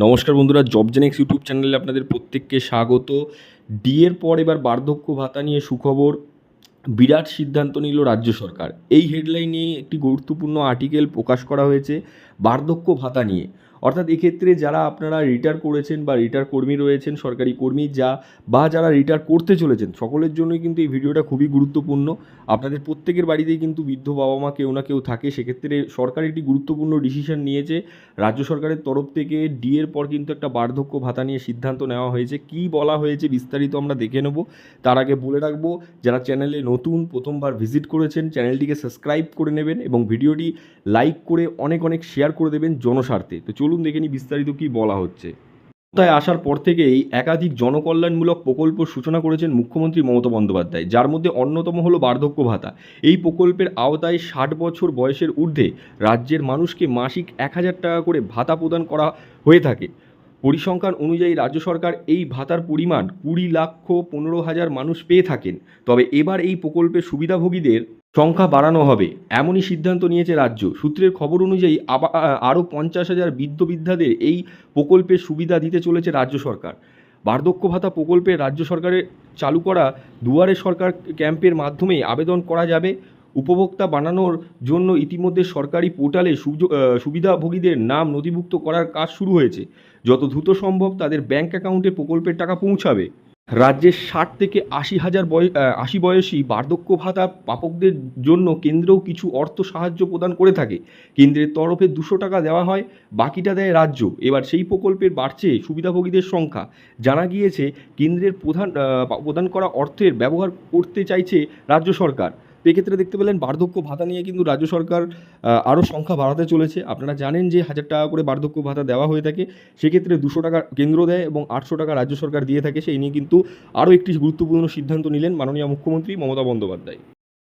নমস্কার বন্ধুরা job Genex YouTube চ্যানেলে আপনাদের প্রত্যেককে স্বাগত। ডিএর পর এবার বার্ধক্য ভাতা নিয়ে সুখবর। বিরাট সিদ্ধান্ত নিল রাজ্য সরকার। এই হেডলাইনে একটি গুরুত্বপূর্ণ আর্টিকেল প্রকাশ করা হয়েছে বার্ধক্য ভাতা নিয়ে। অর্থাৎ এক্ষেত্রে যারা আপনারা রিটায়ার করেছেন বা রিটায়ার কর্মী রয়েছেন, সরকারি কর্মী যা, বা যারা রিটায়ার করতে চলেছেন, সকলের জন্যই কিন্তু এই ভিডিওটা খুবই গুরুত্বপূর্ণ। আপনাদের প্রত্যেকের বাড়িতেই কিন্তু বৃদ্ধ বাবা মা কেউ না কেউ থাকে, সেক্ষেত্রে সরকার একটি গুরুত্বপূর্ণ ডিসিশন নিয়েছে। রাজ্য সরকারের তরফ থেকে ডিএর পর কিন্তু একটা বার্ধক্য ভাতা নিয়ে সিদ্ধান্ত নেওয়া হয়েছে। কি বলা হয়েছে বিস্তারিত আমরা দেখে নেব। তার আগে বলে রাখব, যারা চ্যানেলে নতুন, প্রথমবার ভিজিট করেছেন চ্যানেলটিকে সাবস্ক্রাইব করে নেবেন এবং ভিডিওটি লাইক করে অনেক অনেক শেয়ার করে দেবেন জনস্বার্থে। তো চলুন দেখে নিই বিস্তারিত কি বলা হচ্ছে। ক্ষমতায় আসার পর থেকেই একাধিক জনকল্যাণমূলক প্রকল্প সূচনা করেছেন মুখ্যমন্ত্রী মমতা বন্দ্যোপাধ্যায়, যার মধ্যে অন্যতম হলো বার্ধক্য ভাতা। এই প্রকল্পের আওতায় ষাট বছর বয়সের ঊর্ধ্বে রাজ্যের মানুষকে মাসিক এক হাজার টাকা করে ভাতা প্রদান করা হয়ে থাকে। পরিসংখ্যান অনুযায়ী রাজ্য সরকার এই ভাতার পরিমাণ কুড়ি লক্ষ পনেরো হাজার মানুষ পেয়ে থাকেন। তবে এবার এই প্রকল্পের সুবিধাভোগীদের সংখ্যা বাড়ানো হবে। এমনই সিদ্ধান্ত নিয়েছে রাজ্য। সূত্রের খবর অনুযায়ী আরও পঞ্চাশ হাজার বৃদ্ধ বৃদ্ধাদের এই প্রকল্পের সুবিধা দিতে চলেছে রাজ্য সরকার। বার্ধক্য ভাতা প্রকল্পে রাজ্য সরকারের চালু করা দুয়ারে সরকার ক্যাম্পের মাধ্যমে আবেদন করা যাবে। উপভোক্তা বানানোর জন্য ইতিমধ্যে সরকারি পোর্টালে সুবিধাভোগীদের নাম নথিভুক্ত করার কাজ শুরু হয়েছে। যত দ্রুত সম্ভব তাদের ব্যাংক অ্যাকাউন্টে প্রকল্পের টাকা পৌঁছাবে। রাজ্যের ষাট থেকে আশি হাজার বয় আশি বয়সী বার্ধক্য ভাতা প্রাপকদের জন্য কেন্দ্রও কিছু অর্থ সাহায্য প্রদান করে থাকে। কেন্দ্রের তরফে দুশো টাকা দেওয়া হয়, বাকিটা দেয় রাজ্য। এবার সেই প্রকল্পের বাড়ছে সুবিধাভোগীদের সংখ্যা। জানা গিয়েছে, কেন্দ্রের প্রধান প্রদান করা অর্থের ব্যবহার করতে চাইছে রাজ্য সরকার। এক্ষেত্রে দেখতে পেলেন বার্ধক্য ভাতা নিয়ে কিন্তু রাজ্য সরকার আরও সংখ্যা বাড়াতে চলেছে। আপনারা জানেন যে হাজার টাকা করে বার্ধক্য ভাতা দেওয়া হয়ে থাকে। সেক্ষেত্রে দুশো টাকা কেন্দ্র দেয় এবং আটশো টাকা রাজ্য সরকার দিয়ে থাকে। সেই নিয়ে কিন্তু আরও একটি গুরুত্বপূর্ণ সিদ্ধান্ত নিলেন মাননীয় মুখ্যমন্ত্রী মমতা বন্দ্যোপাধ্যায়।